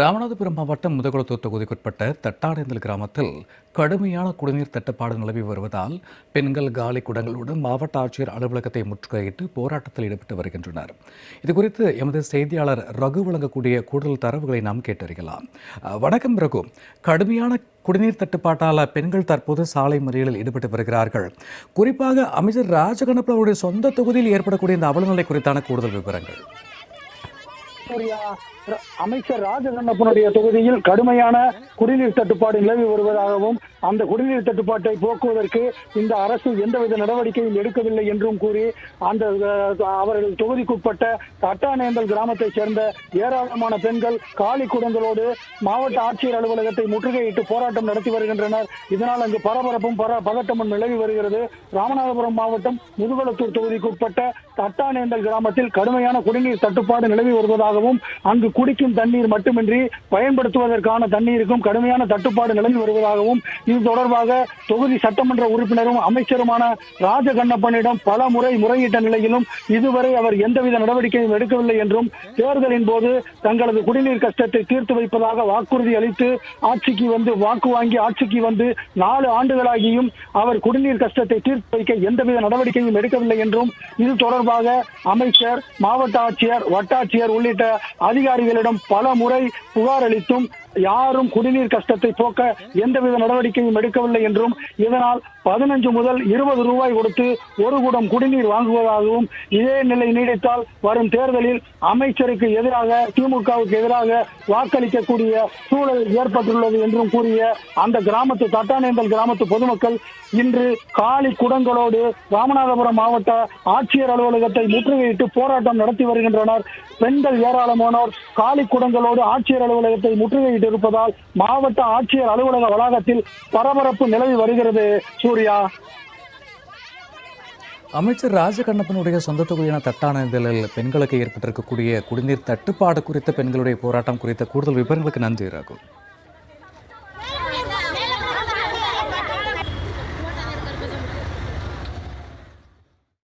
ராமநாதபுரம் மாவட்டம் முதகுளத்தூர் தொகுதிக்குட்பட்ட தட்டாடேந்தல் கிராமத்தில் கடுமையான குடிநீர் தட்டுப்பாடு நிலவி வருவதால் பெண்கள் காலி குடங்களுடன் மாவட்ட ஆட்சியர் அலுவலகத்தை முற்றுகையிட்டு போராட்டத்தில் ஈடுபட்டு வருகின்றனர். இதுகுறித்து எமது செய்தியாளர் ரகு வழங்கக்கூடிய கூடுதல் தரவுகளை நாம் கேட்டறியலாம். வணக்கம் ரகு. கடுமையான குடிநீர் தட்டுப்பாட்டால் பெண்கள் தற்போது சாலை மறியலில் ஈடுபட்டு வருகிறார்கள். குறிப்பாக அமைச்சர் ராஜகணப்பவருடைய சொந்த தொகுதியில் ஏற்படக்கூடிய இந்த அவலநிலை குறித்தான கூடுதல் விவரங்கள். சூர்யா அமைச்சர் ராஜகண்ணப்பனுடைய தொகுதியில் கடுமையான குடிநீர் தட்டுப்பாடு நிலவி வருவதாகவும் அந்த குடிநீர் தட்டுப்பாட்டை போக்குவதற்கு இந்த அரசு எந்தவித நடவடிக்கையும் எடுக்கவில்லை என்றும் கூறி அந்த அவர்கள் தொகுதிக்குட்பட்ட தட்டானேந்தல் கிராமத்தைச் சேர்ந்த ஏராளமான பெண்கள் காலி குடங்களோடு மாவட்ட ஆட்சியர் அலுவலகத்தை முற்றுகையிட்டு போராட்டம் நடத்தி வருகின்றனர். இதனால் அங்கு பரபரப்பும் பர பதட்டமும் நிலவி வருகிறது. ராமநாதபுரம் மாவட்டம் முதுகலத்தூர் தொகுதிக்குட்பட்ட தட்டானேந்தல் கிராமத்தில் கடுமையான குடிநீர் தட்டுப்பாடு நிலவி வருவதாகவும் அங்கு குடிக்கும் தண்ணீர் மட்டுமின்றி பயன்படுத்துவதற்கான தண்ணீருக்கும் கடுமையான தட்டுப்பாடு நிலவி வருவதாகவும் இது தொடர்பாக தொகுதி சட்டமன்ற உறுப்பினரும் அமைச்சருமான ராஜகண்ணப்பனிடம் பல முறை முறையிட்ட நிலையிலும் இதுவரை அவர் எந்தவித நடவடிக்கையும் எடுக்கவில்லை என்றும் தேர்தலின் போது தங்களது குடிநீர் கஷ்டத்தை தீர்த்து வைப்பதாக வாக்குறுதி அளித்து ஆட்சிக்கு வந்து வாக்கு வாங்கி ஆட்சிக்கு வந்து நாலு ஆண்டுகளாகியும் அவர் குடிநீர் கஷ்டத்தை தீர்த்து வைக்க எந்தவித நடவடிக்கையும் எடுக்கவில்லை என்றும் இது தொடர்பாக அமைச்சர் மாவட்ட ஆட்சியர் வட்டாட்சியர் உள்ளிட்ட அதிகாரிகளிடம் பல முறை புகார் அளித்தும் யாரும் குடிநீர் கஷ்டத்தை போக்க எந்தவித நடவடிக்கையும் எடுக்கவில்லை என்றும் இதனால் பதினஞ்சு முதல் இருபது ரூபாய் கொடுத்து ஒரு குடம் குடிநீர் வாங்குவதாகவும் இதே நிலை நீடித்தால் வரும் தேர்தலில் அமைச்சருக்கு எதிராக திமுகவுக்கு எதிராக வாக்களிக்கக்கூடிய சூழல் ஏற்பட்டுள்ளது என்றும் கூறிய அந்த கிராமத்து தட்டானேந்தல் கிராமத்து பொதுமக்கள் இன்று காலி குடங்களோடு ராமநாதபுரம் மாவட்ட ஆட்சியர் அலுவலகத்தை முற்றுகையிட்டு போராட்டம் நடத்தி வருகின்றனர். பெண்கள் ஏராளமானோர் காலி குடங்களோடு ஆட்சியர் அலுவலகத்தை முற்றுகையிட்டு இருப்பதால் மாவட்ட ஆட்சியர் அலுவலக வளாகத்தில் பரபரப்பு நிலவி வருகிறது. சூர்யா. அமைச்சர் ராஜகண்ணப்பனுடைய சொந்த தொகுதியான தட்டானதில் பெண்களுக்கு ஏற்பட்டிருக்கக்கூடிய குடிநீர் தட்டுப்பாடு குறித்த பெண்களுடைய போராட்டம் குறித்த கூடுதல் விவரங்களுக்கு நன்றி ராகுல்